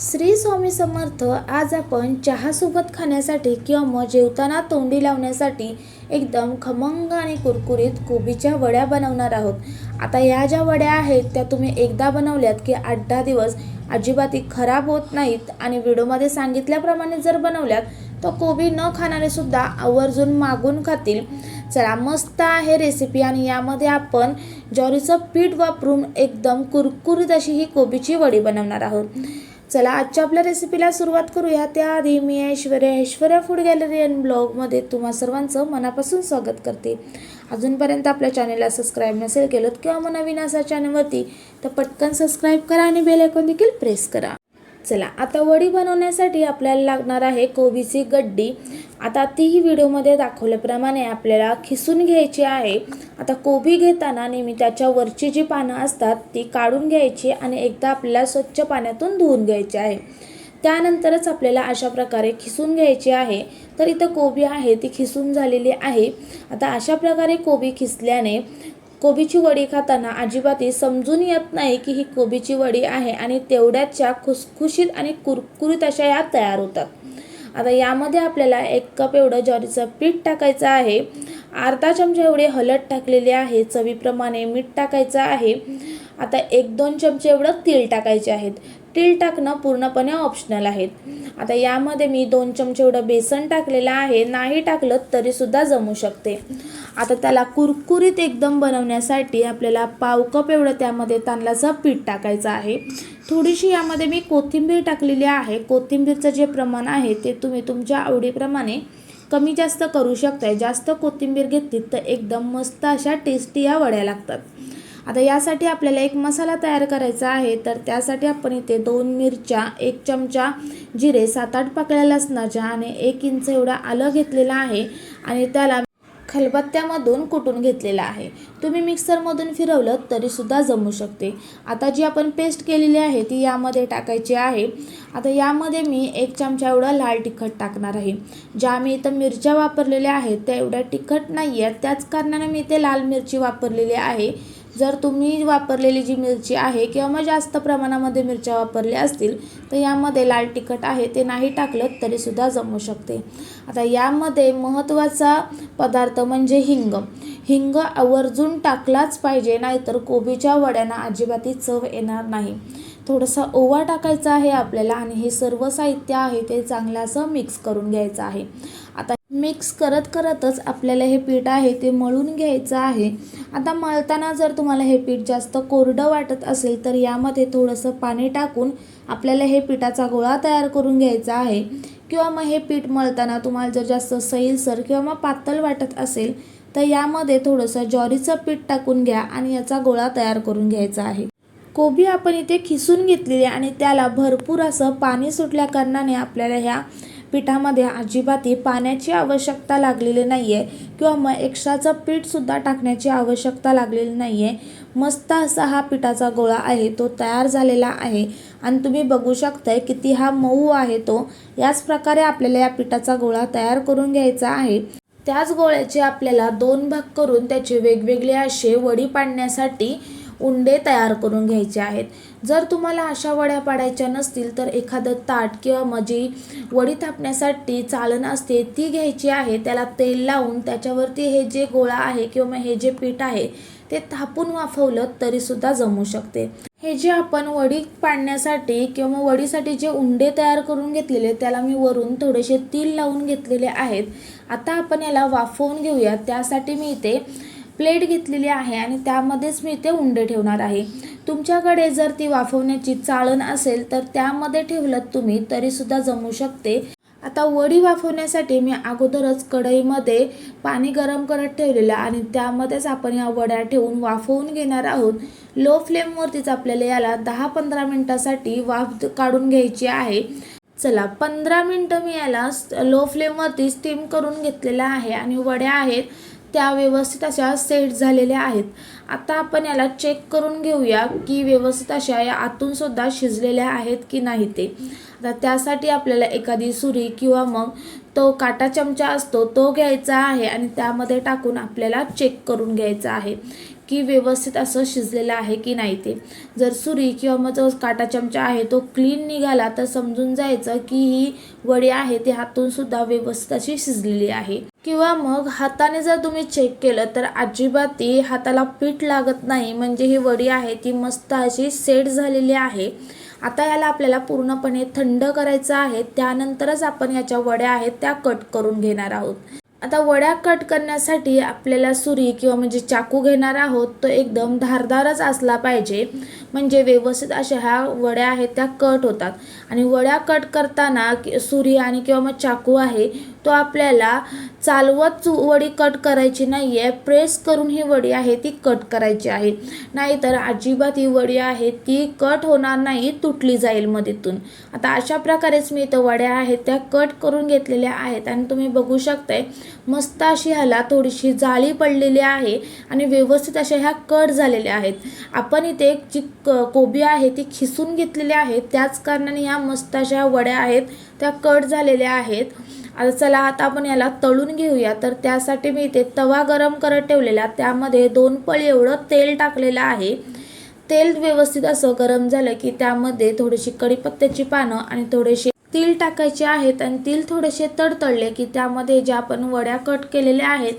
श्री स्वामी समर्थ आज आपण चहासोबत खाण्यासाठी किंवा मग जेवताना तोंडी लावण्यासाठी एकदम खमंग आणि कुरकुरीत कोबीच्या वड्या बनवणार आहोत. आता या ज्या वड्या आहेत त्या तुम्ही एकदा बनवल्यात की आठ दहा दिवस अजिबातही खराब होत नाहीत आणि व्हिडिओमध्ये सांगितल्याप्रमाणे जर बनवल्यात तर कोबी न खाणारे सुद्धा आवर्जून मागून खातील. चला मस्त आहे रेसिपी आणि यामध्ये आपण ज्वारीचं पीठ वापरून एकदम कुरकुरीत अशी ही कोबीची वडी बनवणार आहोत. चला आजच्या आपल्या रेसिपीला सुरुवात करूया. त्याआधी मी Aishwarya Aishwarya food gallery and ब्लॉगमध्ये तुम्हा सर्वांचं मनापासून स्वागत करते. अजूनपर्यंत आपल्या चॅनेलला सबस्क्राईब नसेल केलं किंवा मग नवीन असा चॅनलवरती तर पटकन सबस्क्राईब करा आणि बेल आयकॉन देखील प्रेस करा. चला आता वडी बनवण्यासाठी आपल्याला लागणार आहे कोबीची गड्डी. आता तीही व्हिडिओमध्ये दाखवल्याप्रमाणे आपल्याला खिसून घ्यायची आहे. आता कोबी घेताना नेहमी त्याच्या वरची जी पानं असतात ती काढून घ्यायची आणि एकदा आपल्याला स्वच्छ पाण्यातून धुवून घ्यायची आहे. त्यानंतरच आपल्याला अशा प्रकारे खिसून घ्यायची आहे. तर इथं कोबी आहे ती खिसून झालेली आहे. आता अशा प्रकारे कोबी खिसल्याने कोबीची वडी खाताना अजिबातही समजून येत नाही की ही कोबीची वडी आहे आणि तेवढ्याच्या खुसखुशीत आणि कुरकुरीत अशा या तयार होतात. आता यामध्ये आपल्याला एक कप एवढं ज्वारीचं पीठ टाकायचं आहे. अर्धा चमचा एवढे हलद टाकलेले आहे. चवीप्रमाणे मीठ टाकायचं आहे. आता एक दोन चमचे एवढं तीळ टाकायचे आहेत. तीळ टाकणं पूर्णपणे ऑप्शनल आहेत. आता यामध्ये मी दोन चमचे एवढं बेसन टाकलेलं आहे. नाही टाकलं तरीसुद्धा जमू शकते. आता त्याला कुरकुरीत एकदम बनवण्यासाठी आपल्याला पाव कप एवढं त्यामध्ये तांदळाचं पीठ टाकायचं आहे. थोडीशी यामध्ये मी कोथिंबीर टाकलेली आहे. कोथिंबीरचं जे प्रमाण आहे ते तुम्ही तुमच्या आवडीप्रमाणे कमी जास्त करू शकताय. जास्त कोथिंबीर घेतली तर एकदम मस्त अशा टेस्टी या वड्या लागतात. आता यासाठी आपल्याला एक मसाला तयार करायचा आहे. तर त्यासाठी आपण इथे दोन मिरच्या एक चमचा जिरे सात आठ पाकळ्या लसणाच्या आणि एक इंच एवढा आलं घेतलेला आहे आणि त्याला खलबत्त्यामधून कुटून घेतलेला आहे. तुम्ही मिक्सरमधून फिरवलं तरीसुद्धा जमू शकते. आता जी आपण पेस्ट केलेली आहे ती यामध्ये टाकायची आहे. आता यामध्ये मी एक चमचा एवढं लाल तिखट टाकणार आहे. ज्या मी इथं मिरच्या वापरलेल्या आहेत त्या एवढ्या तिखट नाही आहेत त्याच कारणाने मी इथे लाल मिरची वापरलेली आहे. जर तुम्ही वापरलेली जी मिरची आहे किंवा मग जास्त प्रमाणामध्ये मिरच्या वापरल्या असतील तर यामध्ये लाल तिखट आहे ते नाही टाकलं तरीसुद्धा जमू शकते. आता यामध्ये महत्त्वाचा पदार्थ म्हणजे हिंग. हिंग आवर्जून टाकलाच पाहिजे नाहीतर कोबीच्या वड्यांना अजिबाती चव येणार नाही. थोडंसं ओवा टाकायचा आहे आपल्याला आणि हे सर्व साहित्य आहे ते चांगलं असं मिक्स करून घ्यायचं आहे. आता मिक्स करत करतच आपल्याला हे पीठ आहे ते मळून घ्यायचं आहे. आता मळताना जर तुम्हाला हे पीठ जास्त कोरडं वाटत असेल तर यामध्ये थोडंसं पाणी टाकून आपल्याला हे पिठाचा गोळा तयार करून घ्यायचा आहे. किंवा मग हे पीठ मळताना तुम्हाला जर जास्त सैलसर किंवा मग पातळ वाटत असेल तर यामध्ये थोडंसं ज्वारीचं पीठ टाकून घ्या आणि याचा गोळा तयार करून घ्यायचा आहे. कोबी आपण इथे खिसून घेतलेली आणि त्याला भरपूर असं पाणी सुटल्या कारणाने आपल्याला ह्या पिठामध्ये अजिबातही पाण्याची आवश्यकता लागलेली नाही आहे किंवा मग एक्स्ट्राचं पीठसुद्धा टाकण्याची आवश्यकता लागलेली नाही आहे मस्त असा हा पिठाचा गोळा आहे तो तयार झालेला आहे. आणि तुम्ही बघू शकताय किती हा मऊ आहे तो. याच प्रकारे आपल्याला या पिठाचा गोळा तयार करून घ्यायचा आहे. त्याच गोळ्याचे आपल्याला दोन भाग करून त्याचे वेगवेगळे असे वडी पाडण्यासाठी उंडे तयार करून घ्यायचे आहेत. जर तुम्हाला अशा वड्या पाडायच्या नसतील तर एखादं ताट किंवा मजी वडी थापण्यासाठी चालन असते ती घ्यायची आहे. त्याला तेल लावून त्याच्यावरती हे जे गोळा आहे किंवा मग हे जे पीठ आहे ते थापून वाफवलं तरीसुद्धा जमू शकते. हे जे आपण वडी पाडण्यासाठी किंवा वडीसाठी जे उंडे तयार करून घेतलेले त्याला मी वरून थोडेसे तील लावून घेतलेले आहेत. आता आपण याला वाफवून घेऊया. त्यासाठी मी इथे प्लेट घेतलेली आहे आणि त्यामध्येच मी ते उंडे ठेवणार आहे. तुमच्याकडे जर ती वाफवण्याची चाळण असेल तर त्यामध्ये ठेवलं तुम्ही तरीसुद्धा जमू शकते. आता वडी वाफवण्यासाठी मी अगोदरच कढईमध्ये पाणी गरम करत ठेवलेलं आणि त्यामध्येच आपण या वड्या ठेवून वाफवून घेणार आहोत. लो फ्लेमवरतीच आपल्याला याला दहा पंधरा मिनटासाठी वाफ काढून घ्यायची आहे. चला पंधरा मिनटं मी याला लो फ्लेमवरती स्टीम करून घेतलेलं आहे आणि वड्या आहेत. त्या व्यवस्थित अशा सेट झालेल्या आहेत. आता आपण याला चेक करून घेऊया की व्यवस्थित अशा या आतून सुद्धा शिजलेल्या आहेत की नाही ते. आता त्यासाठी आपल्याला एखादी सुरी किंवा मग तो काटा चमचा असतो तो घ्यायचा आहे आणि त्यामध्ये टाकून आपल्याला चेक करून घ्यायचा आहे. की व्यवस्थित असं शिजलेलं आहे की नाही ते. जर सुरी किंवा मग जो काटा चमचा आहे तो क्लीन निघाला तर समजून जायचं की ही वडी आहे ती हातून सुद्धा व्यवस्थित अशी शिजलेली आहे. किंवा मग हाताने जर तुम्ही चेक केलं तर अजिबात ती हाताला पीठ लागत नाही. म्हणजे ही वडी आहे ती मस्त अशी सेट झालेली आहे. आता याला आपल्याला पूर्णपणे थंड करायचं आहे. त्यानंतरच आपण याच्या वड्या आहेत त्या कट करून घेणार आहोत. आता वड्या कट करण्यासाठी आपल्याला सुरी किंवा म्हणजे चाकू घेणार आहोत तो एकदम धारदारच असला पाहिजे. म्हणजे व्यवस्थित अशा ह्या वड्या आहेत त्या कट होतात. आणि वड्या कट करताना सुरी आणि किंवा मग चाकू आहे तो आपल्याला चालवत वडी कट करायची नाही आहे प्रेस करून ही वडी आहे ती कट करायची आहे. नाहीतर अजिबात ही वडी आहे ती कट होणार नाही तुटली जाईल मध्येतून आता अशा प्रकारेच मी इथं वड्या आहेत त्या कट करून घेतलेल्या आहेत आणि तुम्ही बघू शकताय मस्त अशी ह्याला थोडीशी जाळी पडलेली आहे आणि व्यवस्थित अशा ह्या कट झालेल्या आहेत. आपण इथे जी क- कोबी आहे ती खिसून घेतलेली आहे. त्याच कारणाने ह्या मस्त अशा वड्या आहेत त्या कट झालेल्या आहेत. आता चला आता आपण याला तळून घेऊया. तर त्यासाठी मी इथे तवा गरम करत ठेवलेला. त्यामध्ये दोन पळी एवढं तेल टाकलेलं आहे. तेल व्यवस्थित असं गरम झालं की त्यामध्ये थोडीशी कढीपत्त्याची पानं आणि थोडेसे तील टाकायचे आहेत आणि तील थोडेसे तडतडले की त्यामध्ये ज्या आपण वड्या कट केलेल्या आहेत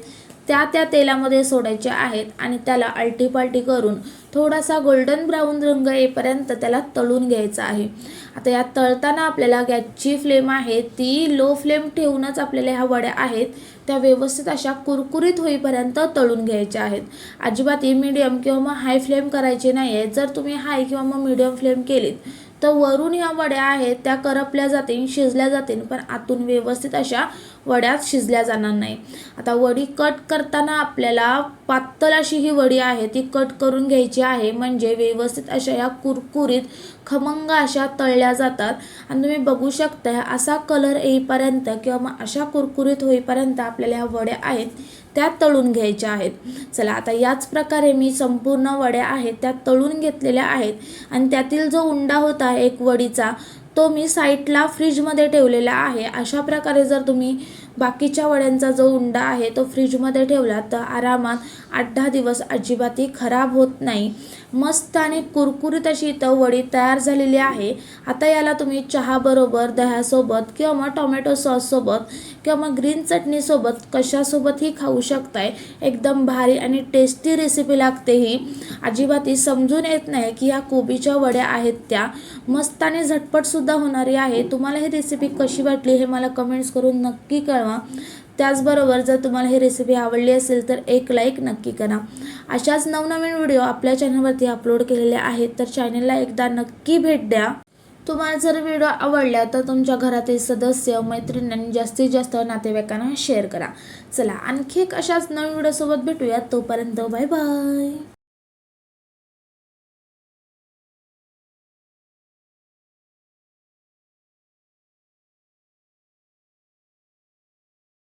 त्या त्या तेलामध्ये सोडायच्या आहेत आणि त्याला अल्टीपाल्टी करून थोडासा गोल्डन ब्राऊन रंग येईपर्यंत त्याला तळून घ्यायचा आहे. आता या तळताना आपल्याला गॅसची फ्लेम आहे ती लो फ्लेम ठेवूनच आपल्याला ह्या वड्या आहेत त्या व्यवस्थित अशा कुरकुरीत होईपर्यंत तळून घ्यायच्या आहेत. अजिबात ही मीडियम किंवा मग हाय फ्लेम करायची नाही आहे जर तुम्ही हाय किंवा मग मीडियम फ्लेम केलीत तर वरून ह्या वड्या आहेत त्या करपल्या जातील शिजल्या जातील पण आतून व्यवस्थित अशा वड्यात शिजल्या जाणार नाही. आता वडी कट करताना आपल्याला पातळ अशी ही वडी आहे ती कट करून घ्यायची आहे म्हणजे व्यवस्थित अशा या कुरकुरीत खमंग अशा तळल्या जातात. आणि तुम्ही बघू शकता असा कलर येईपर्यंत किंवा मग अशा कुरकुरीत होईपर्यंत आपल्याला ह्या वड्या आहेत त्या तळून घ्यायच्या आहेत. चला आता याच प्रकारे मी संपूर्ण वड्या आहेत त्या तळून घेतलेल्या आहेत आणि त्यातील जो उंडा होता एक वडीचा तो मी साईडला फ्रीजमध्ये ठेवलेला आहे. अशा प्रकारे जर तुम्ही बाकीच्या वड्यांचा जो उंडा आहे तो फ्रीजमध्ये ठेवला तर आरामात आठ दहा दिवस अजिबातही खराब होत नाही. मस्त आणि कुरकुरीत अशी इथं वडी तयार झालेली आहे. आता याला तुम्ही चहाबरोबर दह्यासोबत किंवा मग टोमॅटो सॉससोबत किंवा मग ग्रीन चटणीसोबत कशासोबतही खाऊ शकताय. एकदम भारी आणि टेस्टी रेसिपी लागते ही. अजिबातही समजून येत नाही की ह्या कोबीच्या वड्या आहेत त्या. मस्त आणि झटपटसुद्धा होणारी आहे. तुम्हाला ही रेसिपी कशी वाटली हे मला कमेंट्स करून नक्की कळवा त्याचबरोबर जर तुम्हाला ही रेसिपी आवडली असेल तर एक लाईक नक्की करा. अशाच नवनवीन व्हिडिओ आपल्या चॅनलवरती अपलोड केलेले आहेत तर चॅनलला एकदा नक्की भेट द्या. तुम्हाला जर व्हिडिओ आवडला तर तुमच्या घरातील सदस्य मैत्रिणींनी जास्तीत जास्त नातेवाईकांना शेअर करा. चला आणखी एक अशाच नवीन व्हिडिओसोबत भेटूया. तोपर्यंत बाय बाय